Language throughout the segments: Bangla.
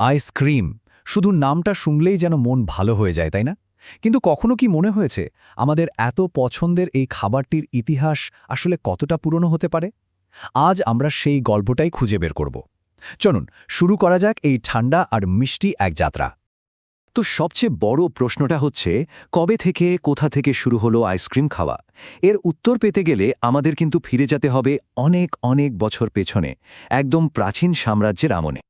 আইসক্রিম শুধু নামটা শুনলেই যেন মন ভালো হয়ে যায়, তাই না? কিন্তু কখনো কি মনে হয়েছে আমাদের এত পছন্দের এই খাবারটির ইতিহাস আসলে কতটা পুরনো হতে পারে? আজ আমরা সেই গল্পটাই খুঁজে বের করব। চলুন, শুরু করা যাক এই ঠান্ডা আর মিষ্টি এক যাত্রা। তো সবচেয়ে বড় প্রশ্নটা হচ্ছে, কবে থেকে, কোথা থেকে শুরু হলো আইসক্রিম খাওয়া? এর উত্তর পেতে গেলে আমাদের কিন্তু ফিরে যেতে হবে অনেক অনেক বছর পেছনে, একদম প্রাচীন সাম্রাজ্যের আমনে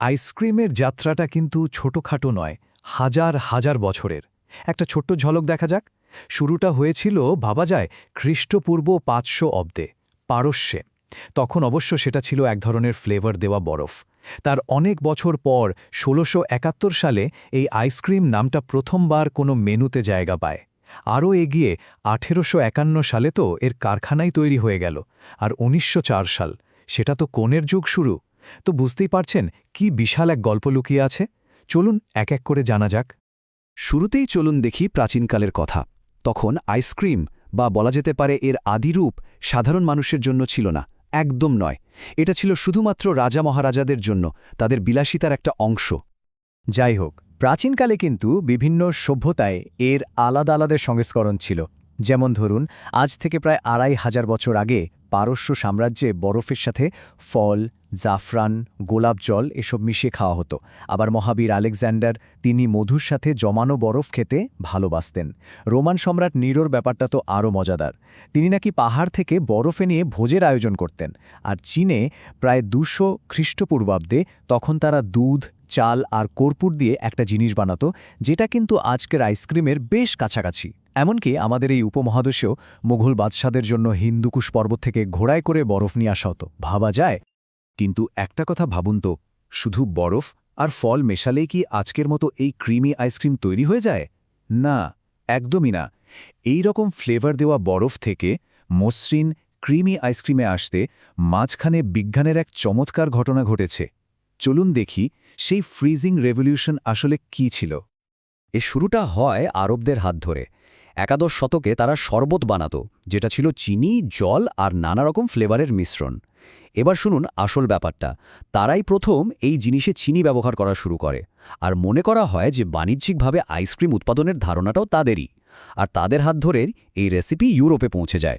আইসক্রিমের যাত্রাটা কিন্তু ছোটখাটো নয়, হাজার হাজার বছরের। একটা ছোট্ট ঝলক দেখা যাক। শুরুটা হয়েছিল, ভাবা যায়, খ্রিস্টপূর্ব পাঁচশো অব্দে, পারস্যে। তখন অবশ্য সেটা ছিল এক ধরনের ফ্লেভার দেওয়া বরফ। তার অনেক বছর পর, ষোলোশো সালে এই আইসক্রিম নামটা প্রথমবার কোনো মেনুতে জায়গা পায়। আরও এগিয়ে, আঠেরোশো একান্ন সালে তো এর কারখানাই তৈরি হয়ে গেল। আর উনিশশো চার সাল, সেটা তো কোণের যুগ শুরু। তো বুঝতেই পারছেন কি বিশাল এক গল্প লুকিয়ে আছে? চলুন এক এক করে জানা যাক। শুরুতেই চলুন দেখি প্রাচীনকালের কথা। তখন আইসক্রিম বা বলা যেতে পারে এর আদিরূপ সাধারণ মানুষের জন্য ছিল না, একদম নয়। এটা ছিল শুধুমাত্র রাজা মহারাজাদের জন্য, তাদের বিলাসিতার একটা অংশ। যাই হোক, প্রাচীনকালে কিন্তু বিভিন্ন সভ্যতায় এর আলাদা আলাদা সংস্করণ ছিল। যেমন ধরুন, আজ থেকে প্রায় আড়াই হাজার বছর আগে পারস্য সাম্রাজ্যে বরফের সাথে ফল, জাফরান, গোলাপ জল এসব মিশিয়ে খাওয়া হতো। আবার মহাবীর আলেকজান্ডার তিনি মধুর সাথে জমানো বরফ খেতে ভালোবাসতেন। রোমান সম্রাট নিরোর ব্যাপারটা তো আরও মজাদার। তিনি নাকি পাহাড় থেকে বরফে নিয়ে ভোজের আয়োজন করতেন। আর চীনে প্রায় দুশো খ্রিস্টপূর্বাব্দে তখন তারা দুধ, চাল আর কর্পূর দিয়ে একটা জিনিস বানাতো, যেটা কিন্তু আজকের আইসক্রিমের বেশ কাছাকাছি। এমনকি আমাদের এই উপমহাদেশেও মুঘল বাদশাদের জন্য হিন্দুকুশ পর্বত থেকে ঘোড়ায় করে বরফ নিয়ে আসা হতো। ভাবা যায়? কিন্তু একটা কথা ভাবুন তো, শুধু বরফ আর ফল মেশালেই কি আজকের মতো এই ক্রিমি আইসক্রিম তৈরি হয়ে যায়? না, একদমই না। এই রকম ফ্লেভার দেওয়া বরফ থেকে মসৃণ ক্রিমি আইসক্রিমে আসতে মাঝখানে বিজ্ঞানের এক চমৎকার ঘটনা ঘটেছে। চলুন দেখি সেই ফ্রিজিং রেভলিউশন আসলে কি ছিল। এ শুরুটা হয় আরবদের হাত ধরে। একাদশ শতকে তারা শরবত বানাত, যেটা ছিল চিনি, জল আর নানা রকম ফ্লেভারের মিশ্রণ। এবার শুনুন আসল ব্যাপারটা। তারাই প্রথম এই জিনিসে চিনি ব্যবহার করা শুরু করে। আর মনে করা হয় যে বাণিজ্যিকভাবে আইসক্রিম উৎপাদনের ধারণাটাও তাদেরই। আর তাদের হাত ধরে এই রেসিপি ইউরোপে পৌঁছে যায়।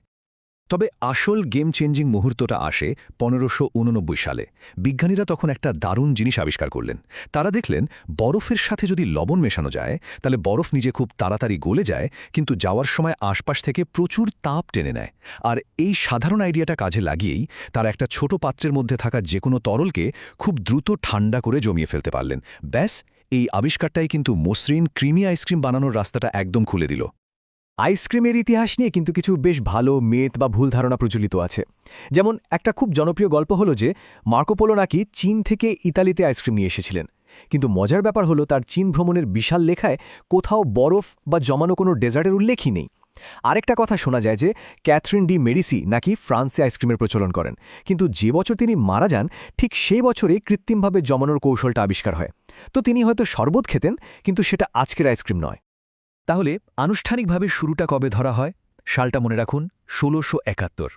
তবে আসল গেম চেঞ্জিং মুহূর্তটা আসে পনেরোশো সালে। বিজ্ঞানীরা তখন একটা দারুণ জিনিস আবিষ্কার করলেন। তারা দেখলেন, বরফের সাথে যদি লবণ মেশানো যায়, তাহলে বরফ নিজে খুব তাড়াতাড়ি গলে যায়, কিন্তু যাওয়ার সময় আশপাশ থেকে প্রচুর তাপ টেনে নেয়। আর এই সাধারণ আইডিয়াটা কাজে লাগিয়েই তারা একটা ছোট পাত্রের মধ্যে থাকা যে কোনো তরলকে খুব দ্রুত ঠান্ডা করে জমিয়ে ফেলতে পারলেন। ব্যাস, এই আবিষ্কারটাই কিন্তু মসৃণ ক্রিমি আইসক্রিম বানানোর রাস্তাটা একদম খুলে দিল। আইসক্রিমের ইতিহাস নিয়ে কিন্তু কিছু বেশ ভালো মেদ বা ভুল ধারণা প্রচলিত আছে। যেমন একটা খুব জনপ্রিয় গল্প হলো যে মার্কোপোলো নাকি চীন থেকে ইতালিতে আইসক্রিম নিয়ে এসেছিলেন। কিন্তু মজার ব্যাপার হলো তার চীন ভ্রমণের বিশাল লেখায় কোথাও বরফ বা জমানো কোনো ডেজার্টের উল্লেখই নেই। আরেকটা কথা শোনা যায় যে, ক্যাথরিন ডি মেডিসি নাকি ফ্রান্সে আইসক্রিমের প্রচলন করেন। কিন্তু যে বছর তিনি মারা যান, ঠিক সেই বছরেই কৃত্রিমভাবে জমানোর কৌশলটা আবিষ্কার হয়। তো তিনি হয়তো শরবত খেতেন, কিন্তু সেটা আজকের আইসক্রিম নয়। তাহলে আনুষ্ঠানিকভাবে শুরুটা কবে ধরা হয়? সালটা মনে রাখুন, ষোলোশো একাত্তর।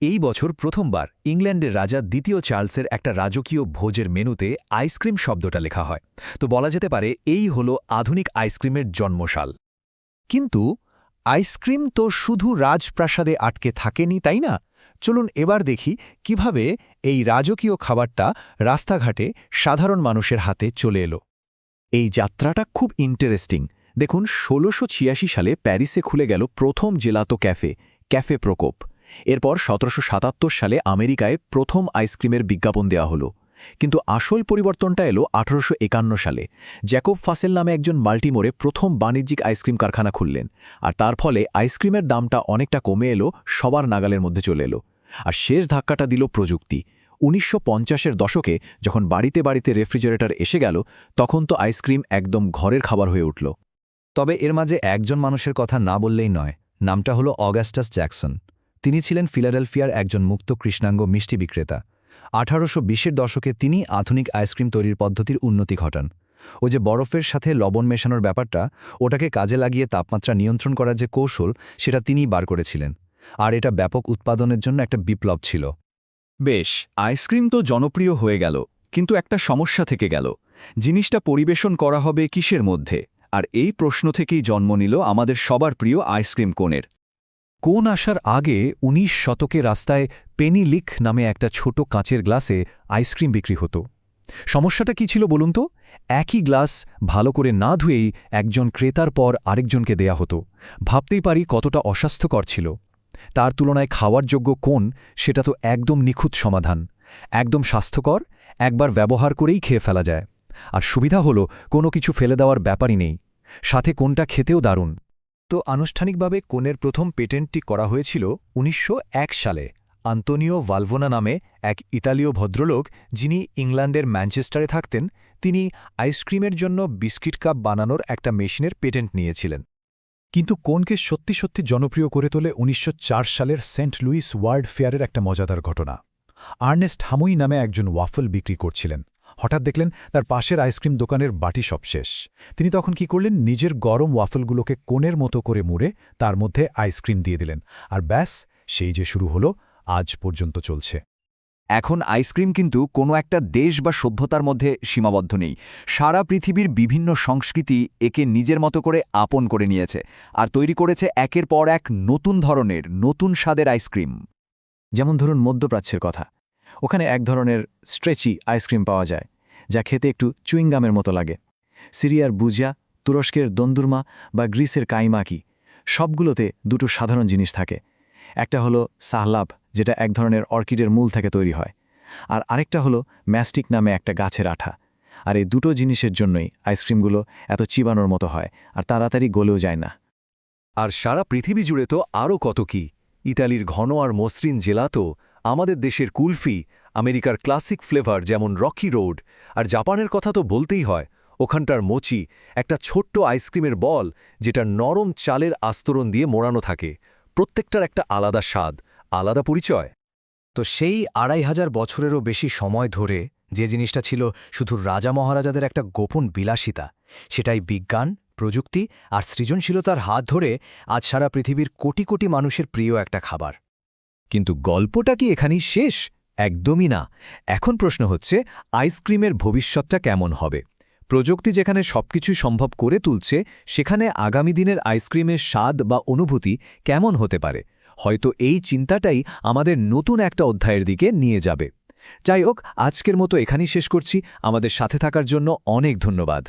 এই বছর প্রথমবার ইংল্যান্ডের রাজা দ্বিতীয় চার্লসের একটা রাজকীয় ভোজের মেনুতে আইসক্রিম শব্দটা লেখা হয়। তো বলা যেতে পারে এই হল আধুনিক আইসক্রিমের জন্মশাল কিন্তু আইসক্রিম তো শুধু রাজপ্রাসাদে আটকে থাকেনি, তাই না? চলুন এবার দেখি কীভাবে এই রাজকীয় খাবারটা রাস্তাঘাটে সাধারণ মানুষের হাতে চলে এলো। এই যাত্রাটা খুব ইন্টারেস্টিং দেখুন, ষোলোশো সালে প্যারিসে খুলে গেল প্রথম জেলাতো ক্যাফে ক্যাফে প্রকোপ। এরপর সতেরোশো সাতাত্তর সালে আমেরিকায় প্রথম আইসক্রিমের বিজ্ঞাপন দেওয়া হলো। কিন্তু আসল পরিবর্তনটা এলো আঠারোশো একান্ন সালে। জ্যাকব ফাসেল নামে একজন মাল্টিমোরে প্রথম বাণিজ্যিক আইসক্রিম কারখানা খুললেন। আর তার ফলে আইসক্রিমের দামটা অনেকটা কমে এলো, সবার নাগালের মধ্যে চলে এলো। আর শেষ ধাক্কাটা দিল প্রযুক্তি। উনিশশো পঞ্চাশের দশকে যখন বাড়িতে বাড়িতে রেফ্রিজারেটর এসে গেল, তখন তো আইসক্রিম একদম ঘরের খাবার হয়ে উঠল। তবে এর মাঝে একজন মানুষের কথা না বললেই নয়, নামটা হলো অগাস্টাস জ্যাকসন। তিনি ছিলেন ফিলাডেলফিয়ার একজন মুক্ত কৃষ্ণাঙ্গ মিষ্টি বিক্রেতা। আঠারোশো বিশের দশকে তিনি আধুনিক আইসক্রিম তৈরির পদ্ধতির উন্নতি ঘটান। ও যে বরফের সাথে লবণ মেশানোর ব্যাপারটা, ওটাকে কাজে লাগিয়ে তাপমাত্রা নিয়ন্ত্রণ করার যে কৌশল, সেটা তিনিই বার করেছিলেন। আর এটা ব্যাপক উৎপাদনের জন্য একটা বিপ্লব ছিল। বেশ, আইসক্রিম তো জনপ্রিয় হয়ে গেল, কিন্তু একটা সমস্যা থেকে গেল। জিনিসটা পরিবেশন করা হবে কিসের মধ্যে? আর এই প্রশ্ন থেকেই জন্ম নিল আমাদের সবার প্রিয় আইসক্রিম কোনের কোন আসার আগে ১৯ শতকে রাস্তায় পেনি লিক নামে একটা ছোট কাঁচের গ্লাসে আইসক্রিম বিক্রি হতো। সমস্যাটা কি ছিল বলুন তো? একই গ্লাস ভালো করে না ধুয়েই একজন ক্রেতার পর আরেকজনকে দেয়া হতো। ভাবতেই পারি কতটা অস্বাস্থ্যকর ছিল। তার তুলনায় খাওয়ার যোগ্য কোন সেটা তো একদম নিখুঁত সমাধান। একদম স্বাস্থ্যকর, একবার ব্যবহার করেই খেয়ে ফেলা যায়। আর সুবিধা হলো কোনো কিছু ফেলে দেওয়ার ব্যাপারই নেই। সাথে কোনটা খেতেও দারুণ। তো আনুষ্ঠানিকভাবে কোনের প্রথম পেটেন্টটি করা হয়েছিল উনিশশো এক সালে। আন্তোনিও ভালভোনা নামে এক ইতালীয় ভদ্রলোক যিনি ইংল্যান্ডের ম্যানচেস্টারে থাকতেন, তিনি আইসক্রিমের জন্য বিস্কিট কাপ বানানোর একটা মেশিনের পেটেন্ট নিয়েছিলেন। কিন্তু কোনকে সত্যি সত্যি জনপ্রিয় করে তোলে উনিশশো চার সালের সেন্ট লুইস ওয়ার্ল্ড ফেয়ারের একটা মজাদার ঘটনা। আর্নেস্ট হামুই নামে একজন ওয়াফল বিক্রি করছিলেন। হঠাৎ দেখলেন তার পাশের আইসক্রিম দোকানের বাটি সব শেষ। তিনি তখন কি করলেন? নিজের গরম ওয়াফলগুলোকে কোণের মতো করে মুড়ে তার মধ্যে আইসক্রিম দিয়ে দিলেন। আর ব্যাস সেই যে শুরু হলো আজ পর্যন্ত চলছে। এখন আইসক্রিম কিন্তু কোনো একটা দেশ বা সভ্যতার মধ্যে সীমাবদ্ধ নেই। সারা পৃথিবীর বিভিন্ন সংস্কৃতি একে নিজের মতো করে আপন করে নিয়েছে আর তৈরি করেছে একের পর এক নতুন ধরনের নতুন স্বাদের আইসক্রিম। যেমন ধরুন মধ্যপ্রাচ্যের কথা। ওখানে এক ধরনের স্ট্রেচি আইসক্রিম পাওয়া যায়, যা খেতে একটু চুইংগামের মতো লাগে। সিরিয়ার বুজিয়া, তুরস্কের দন্দুরমা বা গ্রিসের কাইমাকি, সবগুলোতে দুটো সাধারণ জিনিস থাকে। একটা হলো সাহলাভ যেটা এক ধরনের অর্কিডের মূল থেকে তৈরি হয়। আর আরেকটা হলো ম্যাস্টিক নামে একটা গাছের আঠা। আর এই দুটো জিনিসের জন্যই আইসক্রিমগুলো এত চিবানোর মতো হয়, আর তাড়াতাড়ি গলেও যায় না। আর সারা পৃথিবী জুড়ে তো আরও কত কি? ইতালির ঘন আর মসৃণ জেলা তো আমাদের দেশের কুলফি, আমেরিকার ক্লাসিক ফ্লেভার যেমন রকি রোড, আর জাপানের কথা তো বলতেই হয়, ওখানটার মোচি একটা ছোট্ট আইসক্রিমের বল যেটা নরম চালের আস্তরণ দিয়ে মোড়ানো থাকে, প্রত্যেকটার একটা আলাদা স্বাদ, আলাদা পরিচয়। তো সেই আড়াই হাজার বছরেরও বেশি সময় ধরে যে জিনিসটা ছিল শুধু রাজা মহারাজাদের একটা গোপন বিলাসিতা, সেটাই বিজ্ঞান, প্রযুক্তি আর সৃজনশীলতার হাত ধরে আজ সারা পৃথিবীর কোটি কোটি মানুষের প্রিয় একটা খাবার। কিন্তু গল্পটা কি এখানেই শেষ? একদমই না। এখন প্রশ্ন হচ্ছে, আইসক্রিমের ভবিষ্যৎটা কেমন হবে? প্রযুক্তি যেখানে সবকিছু সম্ভব করে তুলছে, সেখানে আগামী দিনের আইসক্রিমের স্বাদ বা অনুভূতি কেমন হতে পারে? হয়তো এই চিন্তাটাই আমাদের নতুন একটা অধ্যায়ের দিকে নিয়ে যাবে। যাই হোক, আজকের মতো এখানেই শেষ করছি। আমাদের সাথে থাকার জন্য অনেক ধন্যবাদ।